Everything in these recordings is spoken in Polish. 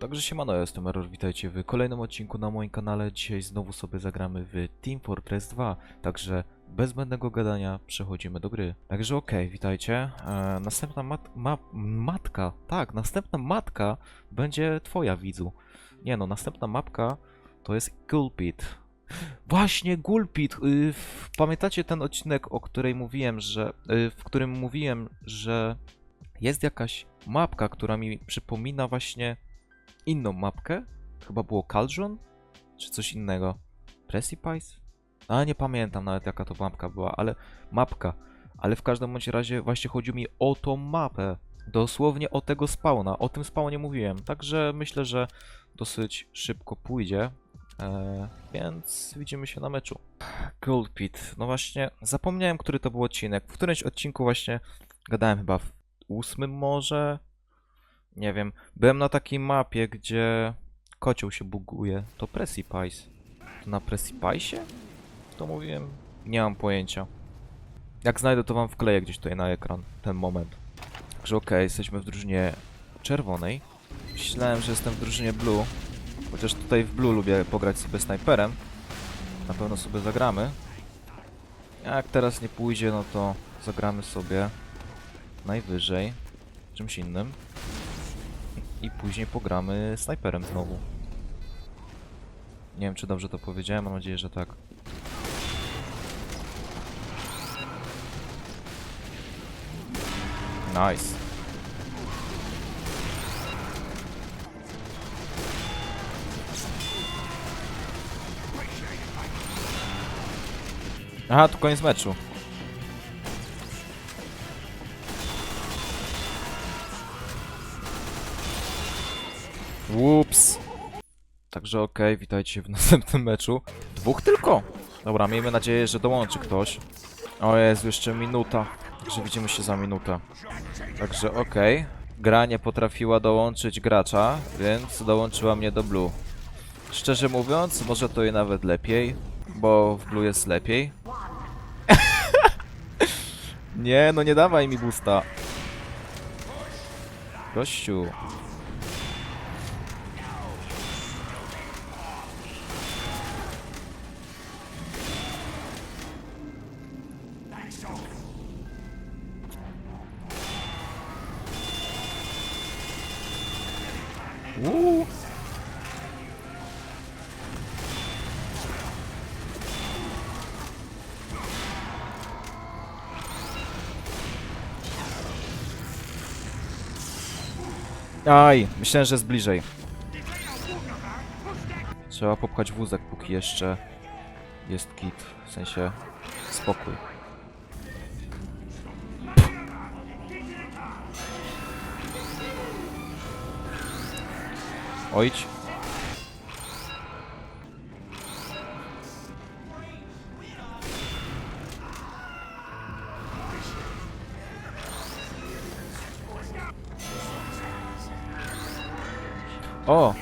Także siemano, ja jestem Error, witajcie w kolejnym odcinku na moim kanale. Dzisiaj znowu sobie zagramy w Team Fortress 2, także bez zbędnego gadania przechodzimy do gry. Także okej, witajcie. E, następna mat ma matka, tak, następna matka będzie twoja, widzu. Nie no, następna mapka to jest Gulpit. Właśnie, Gulpit! Y, pamiętacie ten odcinek, o której mówiłem, że... Y, w którym mówiłem, że jest jakaś mapka, która mi przypomina właśnie inną mapkę. Chyba było Cauldron? Czy coś innego? Precipice? A nie pamiętam nawet jaka to mapka była, ale mapka. Ale w każdym bądź razie właśnie chodzi mi o tą mapę. Dosłownie o tego spawna. O tym spawnie mówiłem. Także myślę, że dosyć szybko pójdzie. Eee, więc widzimy się na meczu. Gold Pit. No właśnie, zapomniałem, który to był odcinek. W którymś odcinku właśnie gadałem chyba w ósmym może. Nie wiem. Byłem na takiej mapie, gdzie kocioł się buguje. To Precipice. To na Precipice? To mówiłem. Nie mam pojęcia. Jak znajdę, to wam wkleję gdzieś tutaj na ekran ten moment. Także okej, jesteśmy w drużynie czerwonej. Myślałem, że jestem w drużynie blue. Chociaż tutaj w blue lubię pograć sobie snajperem. Na pewno sobie zagramy. Jak teraz nie pójdzie, no to zagramy sobie najwyżej czymś innym. I później pogramy snajperem znowu. Nie wiem, czy dobrze to powiedziałem, mam nadzieję, że tak. Nice. Aha, to koniec meczu. Ups. Także okej, witajcie w następnym meczu. Dwóch tylko. Dobra, miejmy nadzieję, że dołączy ktoś. O jest jeszcze minuta. Także widzimy się za minutę. Także okej. Gra nie potrafiła dołączyć gracza, więc dołączyła mnie do Blue. Szczerze mówiąc, może to i nawet lepiej, bo w Blue jest lepiej. nie, no nie dawaj mi boosta. Gościu. Aj, myślałem, że jest bliżej. Trzeba popchać wózek, póki jeszcze jest kit, w sensie spokój. Ojdź. O!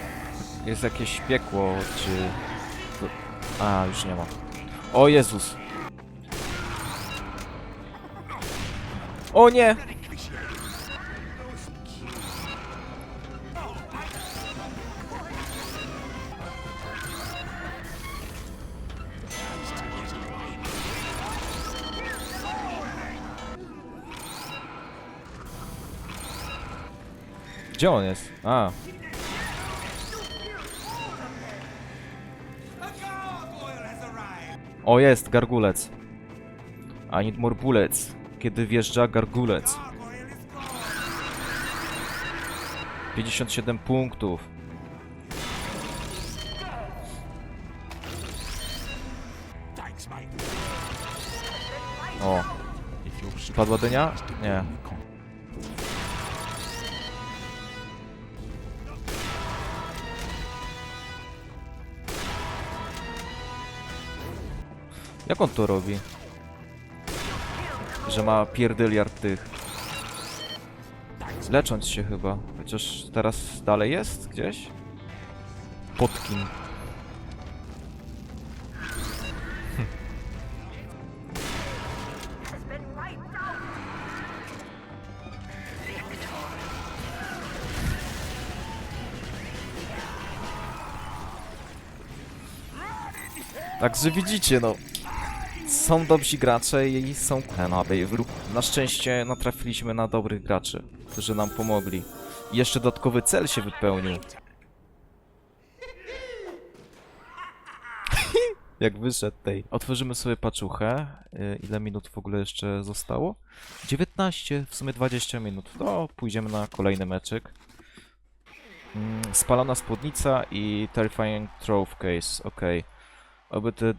Jest jakieś piekło, czy... A, już nie ma. O Jezus! O nie! Gdzie on jest? A. O jest, gargulec. I need more bullets. Kiedy wjeżdża gargulec. 57 punktów. O. Padła dynia? Nie. Jak on to robi? Że ma pierdyliard tych. Lecząc się chyba. Chociaż teraz dalej jest gdzieś? Pod kim? Hm. Także widzicie, no, są dobrzy gracze i są kanaby. Na szczęście natrafiliśmy na dobrych graczy, którzy nam pomogli. I jeszcze dodatkowy cel się wypełnił. Jak wyszedł tej. Otworzymy sobie paczuchę. Y, Ile minut w ogóle jeszcze zostało? 19, w sumie 20 minut. To pójdziemy na kolejny meczyk. Mm, Spalona spódnica i Terrifying Trove Case. Okej. Oby te,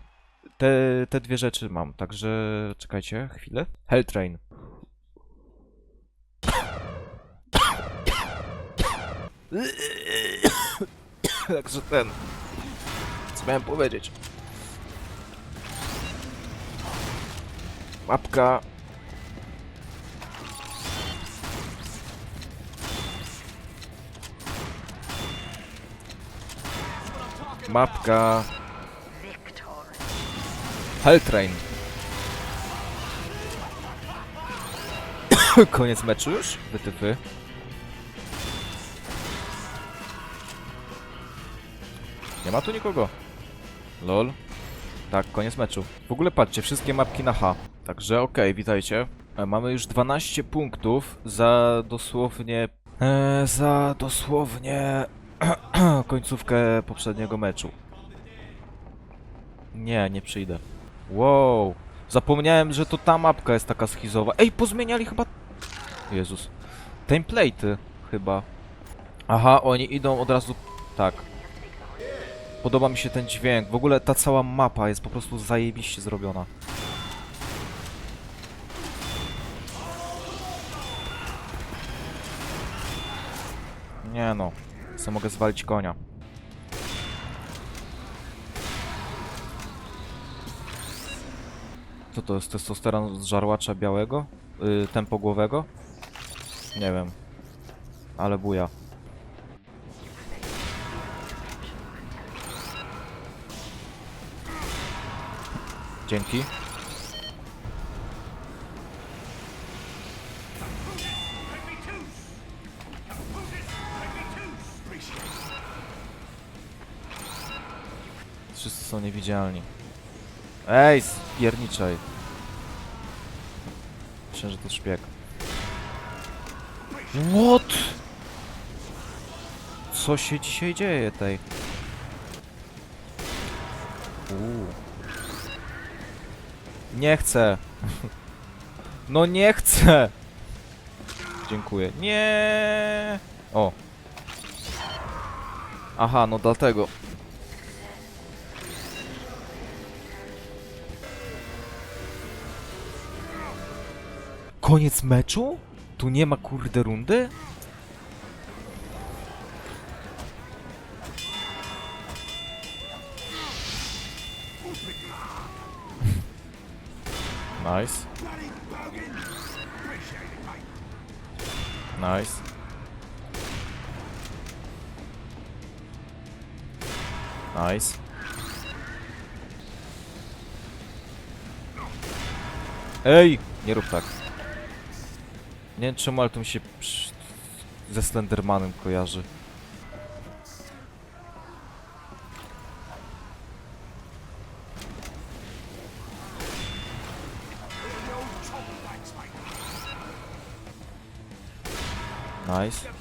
te, te dwie rzeczy mam, także czekajcie chwilę. Helltrain. Także ten. Co miałem powiedzieć? Mapka. Mapka. Helltrain. Koniec meczu już? Wytyfy. Nie ma tu nikogo. Lol. Tak, koniec meczu. W ogóle patrzcie, wszystkie mapki na H. Także okej, witajcie. E, mamy już 12 punktów za dosłownie... E, za dosłownie... końcówkę poprzedniego meczu. Nie, nie przyjdę. Wow. Zapomniałem, że to ta mapka jest taka schizowa. Ej, pozmieniali chyba... Jezus. Template'y chyba. Aha, oni idą od razu... Tak. Podoba mi się ten dźwięk. W ogóle ta cała mapa jest po prostu zajebiście zrobiona. Nie no. Co mogę zwalić konia. Co to jest testosteron z żarłacza białego? Yy, tempogłowego? Nie wiem. Ale buja. Dzięki. Wszyscy są niewidzialni. Ej, spierniczaj. Myślę, że to szpieg. What? Co się dzisiaj dzieje tej? Uuu. Nie chcę. No nie chcę. Dziękuję. Nie. O. Aha, no dlatego. Koniec meczu? Tu nie ma kurde rundy? Nice. Nice. Nice. Ej! Nie rób tak. Nie wiem czemu, ale to mi się ze Slendermanem kojarzy. Nice.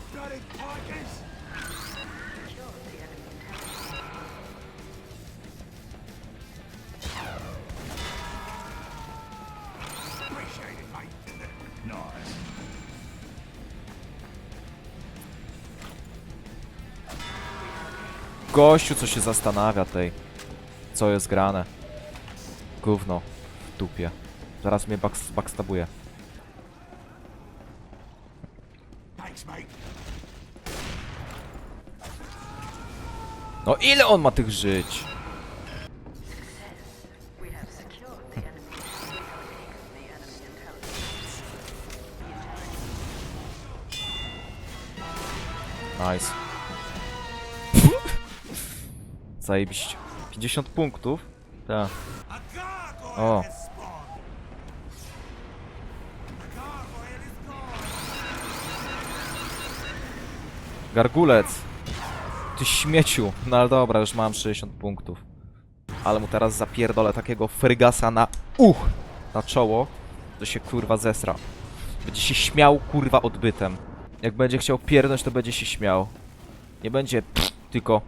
Gościu, co się zastanawia tej. Co jest grane. Gówno. W dupie. Zaraz mnie baks- backstabuje. No ile on ma tych żyć? Zajebiście. 50 punktów? Tak. O. Gargulec. Ty śmieciu. No ale dobra, już mam 60 punktów. Ale mu teraz zapierdolę takiego frygasa na uch, na czoło, to się kurwa zesra. Będzie się śmiał kurwa odbytem. Jak będzie chciał pierdnąć, to będzie się śmiał. Nie będzie pff, tylko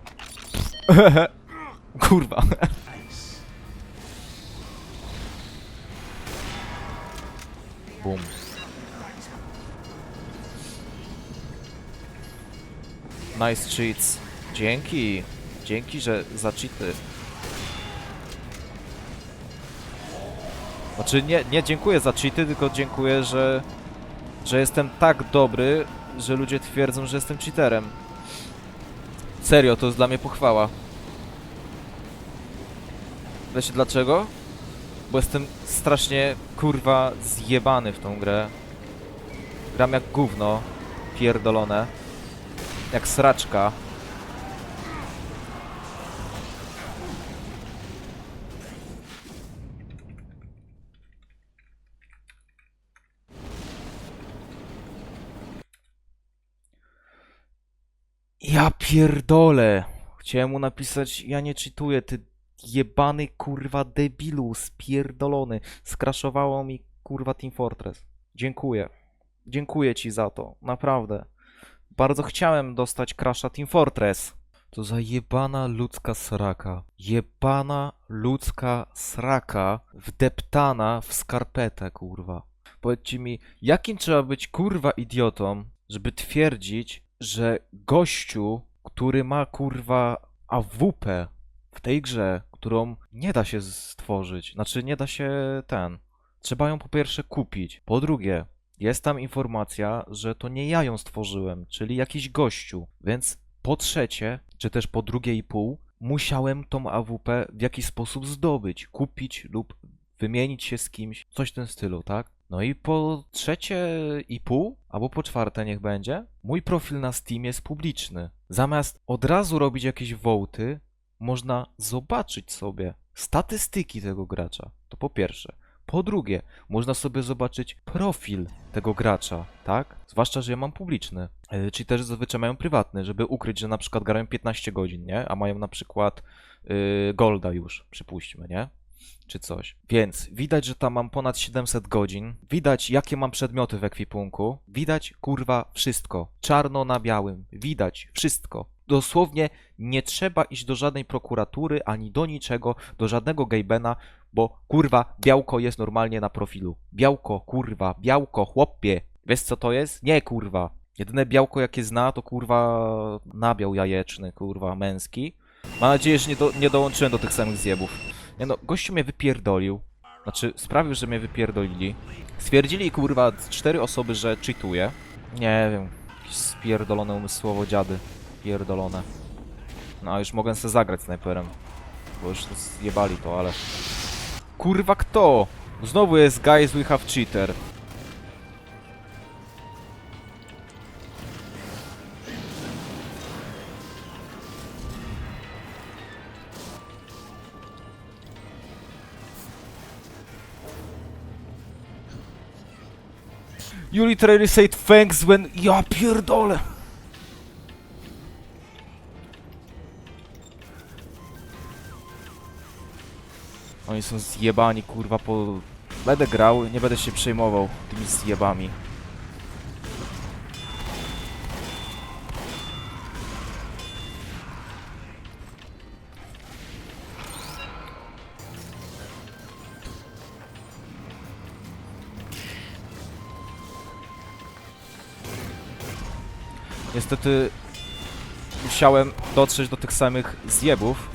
kurwa. Bum. Nice cheats. Dzięki. Dzięki, że za cheaty. Znaczy nie, nie dziękuję za cheaty, tylko dziękuję, że, że jestem tak dobry, że ludzie twierdzą, że jestem cheaterem. Serio, to jest dla mnie pochwała. Wiecie dlaczego? Bo jestem strasznie, kurwa, zjebany w tą grę. Gram jak gówno, pierdolone. Jak sraczka. Ja pierdolę. Chciałem mu napisać, ja nie czytuję, ty jebany kurwa debilu, spierdolony. Skraszowało mi kurwa Team Fortress. Dziękuję. Dziękuję ci za to, naprawdę. Bardzo chciałem dostać crasha Team Fortress. To za jebana ludzka sraka. Jebana ludzka sraka wdeptana w skarpetę, kurwa. Powiedzcie mi, jakim trzeba być kurwa idiotą, żeby twierdzić, że gościu, który ma kurwa AWP w tej grze, którą nie da się stworzyć, znaczy nie da się ten. Trzeba ją po pierwsze kupić. Po drugie, jest tam informacja, że to nie ja ją stworzyłem, czyli jakiś gościu. Więc po trzecie, czy też po drugie i pół, musiałem tą AWP w jakiś sposób zdobyć, kupić lub wymienić się z kimś, coś w tym stylu, tak? No i po trzecie i pół, albo po czwarte niech będzie, mój profil na Steam jest publiczny. Zamiast od razu robić jakieś wołty, można zobaczyć sobie statystyki tego gracza. To po pierwsze. Po drugie, można sobie zobaczyć profil tego gracza, tak? Zwłaszcza, że ja mam publiczny. Yy, Czyli też zazwyczaj mają prywatny, żeby ukryć, że na przykład grają 15 godzin, nie? A mają na przykład yy, Golda już, przypuśćmy, nie? Czy coś. Więc widać, że tam mam ponad 700 godzin. Widać, jakie mam przedmioty w ekwipunku. Widać, kurwa, wszystko. Czarno na białym. Widać wszystko. Dosłownie nie trzeba iść do żadnej prokuratury, ani do niczego, do żadnego gejbena, bo kurwa, białko jest normalnie na profilu. Białko, kurwa, białko, chłopie. Wiesz co to jest? Nie, kurwa. Jedyne białko, jakie zna, to kurwa nabiał jajeczny, kurwa, męski. Mam nadzieję, że nie, do, nie dołączyłem do tych samych zjebów. Nie no, gościu mnie wypierdolił. Znaczy, sprawił, że mnie wypierdolili. Stwierdzili, kurwa, cztery osoby, że cheatuję. Nie wiem, jakieś spierdolone umysłowo dziady. Pierdolone. No, już mogę sobie zagrać snajperem. Bo już zjebali to, ale... Kurwa, kto? Znowu jest guys we have cheater. You literally said thanks when... Ja pierdolę! Oni są zjebani, kurwa, po... Będę grał, nie będę się przejmował tymi zjebami. Niestety musiałem dotrzeć do tych samych zjebów.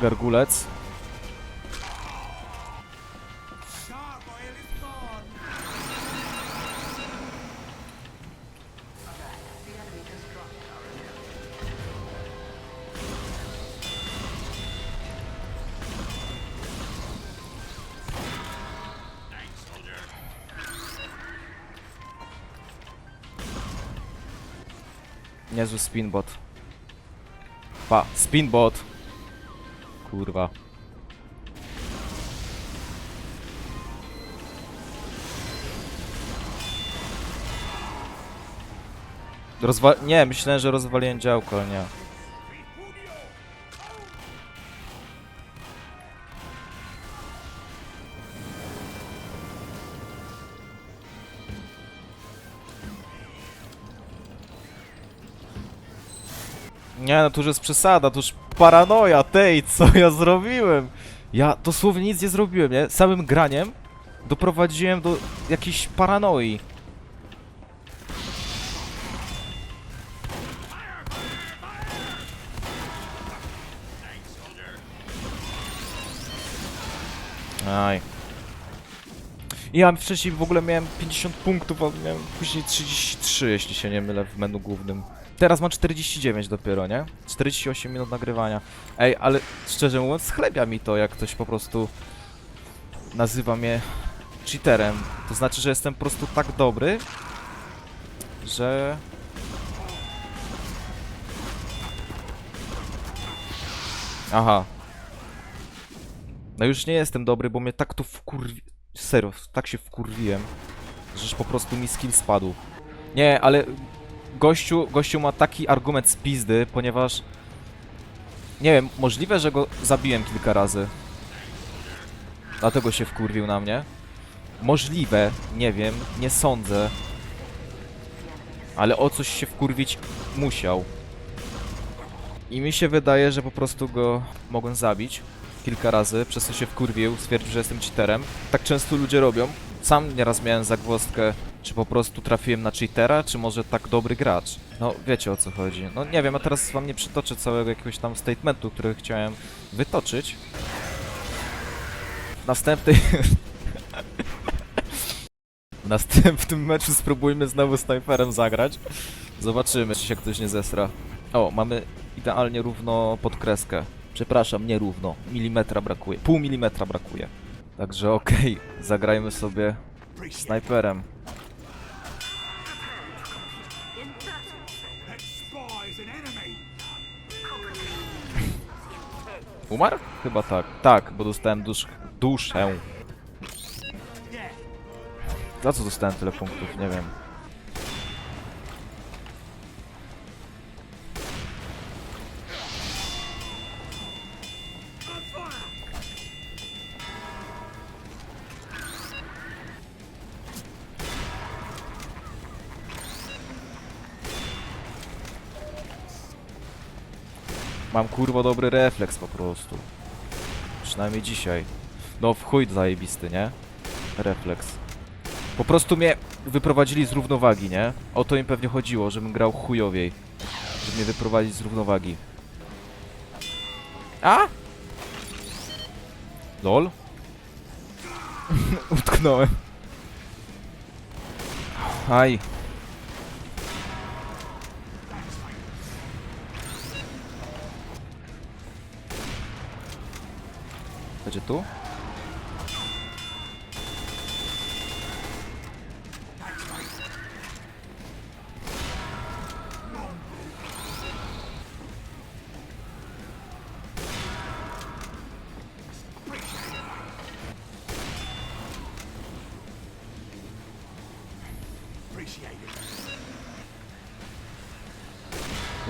gargulec. Niezły spinbot. Pa, spinbot. Kurwa. Rozwa... Nie, myślałem, że rozwaliłem działko, nie. Nie, no to już jest przesada, to już paranoja tej, co ja zrobiłem? Ja dosłownie nic nie zrobiłem, nie? Samym graniem doprowadziłem do jakiejś paranoi. Aj. Ja wcześniej w ogóle miałem 50 punktów, a miałem później 33, jeśli się nie mylę, w menu głównym. Teraz mam 49 dopiero, nie? 48 minut nagrywania. Ej, ale szczerze mówiąc, schlebia mi to, jak ktoś po prostu nazywa mnie cheaterem. To znaczy, że jestem po prostu tak dobry, że... Aha. No już nie jestem dobry, bo mnie tak to wkurwi... Serio, tak się wkurwiłem, żeż po prostu mi skill spadł. Nie, ale gościu, gościu ma taki argument z pizdy, ponieważ... Nie wiem, możliwe, że go zabiłem kilka razy. Dlatego się wkurwił na mnie. Możliwe, nie wiem, nie sądzę. Ale o coś się wkurwić musiał. I mi się wydaje, że po prostu go mogłem zabić kilka razy, przez co się wkurwił, stwierdził, że jestem cheaterem. Tak często ludzie robią. Sam nieraz miałem zagwozdkę, czy po prostu trafiłem na cheatera, czy może tak dobry gracz. No, wiecie o co chodzi. No nie wiem, a teraz wam nie przytoczę całego jakiegoś tam statementu, który chciałem wytoczyć. W następnej... w następnym meczu spróbujmy znowu snajperem zagrać. Zobaczymy, czy się ktoś nie zesra. O, mamy idealnie równo podkreskę. Przepraszam, nie równo. Milimetra brakuje. Pół milimetra brakuje. Także okej, zagrajmy sobie snajperem. Umarł? Chyba tak. Tak, bo dostałem dusz... duszę. Za co dostałem tyle punktów? Nie wiem. Mam kurwa dobry refleks po prostu. Przynajmniej dzisiaj. No w chuj zajebisty, nie? Refleks. Po prostu mnie wyprowadzili z równowagi, nie? O to im pewnie chodziło, żebym grał chujowiej. Żeby mnie wyprowadzić z równowagi. A? Lol? Utknąłem. Aj. Będzie tu?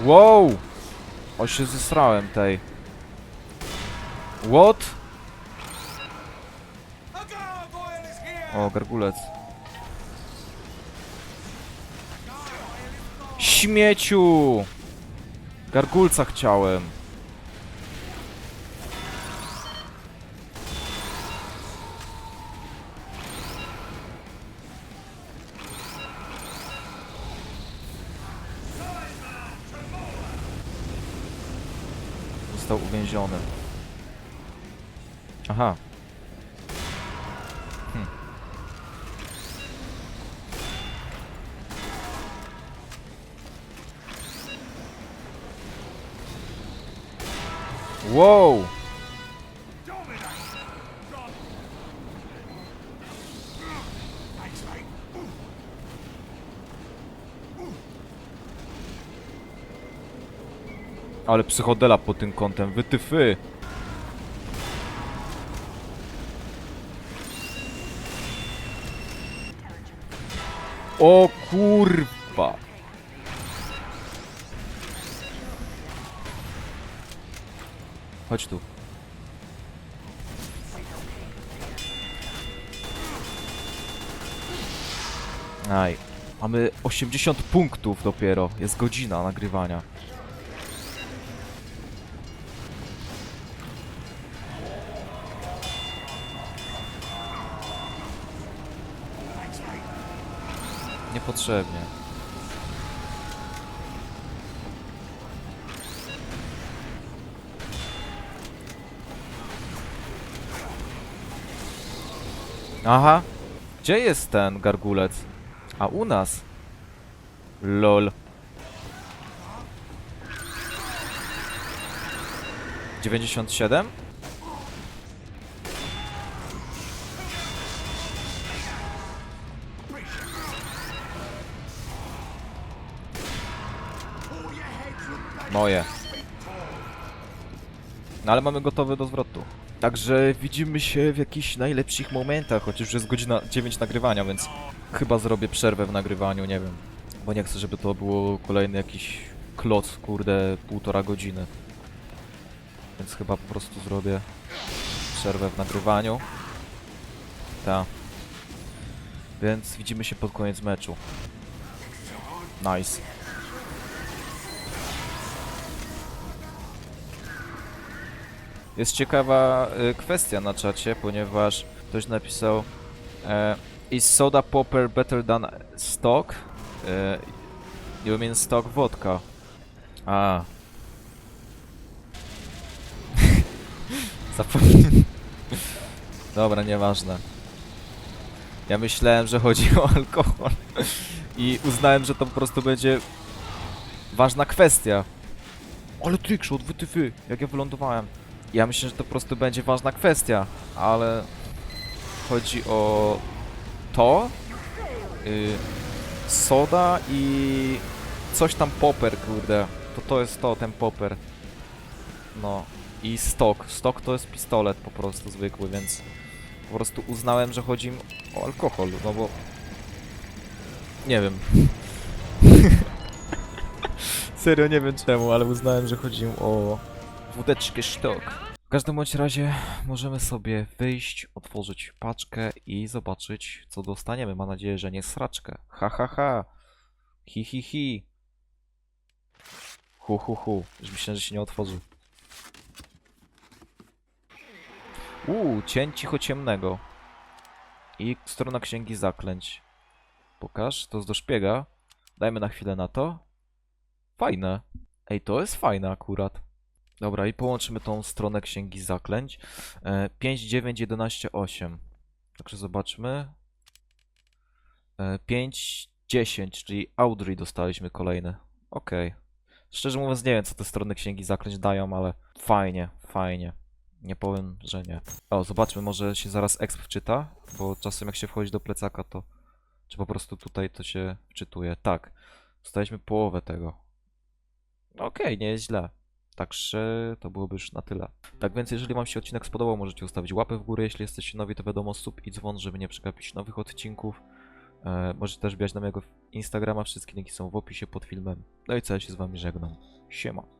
Wow! O się zesrałem tej. What? O, gargulec. Śmieciu! Gargulca chciałem. Został uwięziony. Aha. Wow! Ale psychodela pod tym kątem, wytyfy. O kurwa. Chodź tu. Aj. Mamy 80 punktów dopiero. Jest godzina nagrywania. Niepotrzebnie. Aha. Gdzie jest ten gargulec? A u nas? LOL. 97? Moje. No ale mamy gotowy do zwrotu. Także widzimy się w jakichś najlepszych momentach, chociaż już jest godzina 9 nagrywania, więc chyba zrobię przerwę w nagrywaniu, nie wiem. Bo nie chcę, żeby to było kolejny jakiś kloc, kurde, półtora godziny. Więc chyba po prostu zrobię przerwę w nagrywaniu. Ta. Więc widzimy się pod koniec meczu. Nice. Jest ciekawa y, kwestia na czacie, ponieważ ktoś napisał e, Is soda popper better than stock? E, you mean stock vodka. A. Zapomniałem. Dobra, nieważne. Ja myślałem, że chodzi o alkohol. I uznałem, że to po prostu będzie ważna kwestia. Ale trickshot, wytyfy, jak ja wylądowałem. Ja myślę, że to po prostu będzie ważna kwestia, ale chodzi o to, y, soda i coś tam popper, kurde. To to jest to, ten popper. No i stok. Stok to jest pistolet po prostu zwykły, więc po prostu uznałem, że chodzi im o alkohol, no bo nie wiem. Serio nie wiem czemu, ale uznałem, że chodzi im o wódeczkę sztok. W każdym bądź razie możemy sobie wyjść, otworzyć paczkę i zobaczyć, co dostaniemy. Mam nadzieję, że nie sraczkę. Ha, ha, ha. Hi, hi, hi. Hu, hu, hu. Już myślałem, że się nie otworzy. Uuu, cień cichociemnego. I strona księgi zaklęć. Pokaż, to jest do szpiega. Dajmy na chwilę na to. Fajne. Ej, to jest fajne akurat. Dobra, i połączymy tą stronę księgi zaklęć. E, 5, 9, 11, 8. Także zobaczmy. E, 5, 10, czyli Audrey dostaliśmy kolejny. Okej. Szczerze mówiąc, nie wiem, co te strony księgi zaklęć dają, ale fajnie, fajnie. Nie powiem, że nie. O, zobaczmy, może się zaraz exp wczyta, bo czasem jak się wchodzi do plecaka, to czy po prostu tutaj to się wczytuje. Tak, dostaliśmy połowę tego. Okej, nie jest źle. Także to byłoby już na tyle. Tak więc jeżeli wam się odcinek spodobał, możecie ustawić łapę w górę, jeśli jesteście nowi, to wiadomo, sub i dzwon, żeby nie przegapić nowych odcinków. E, możecie też wbijać na mojego Instagrama, wszystkie linki są w opisie pod filmem. No i co, ja się z wami żegnam. Siema.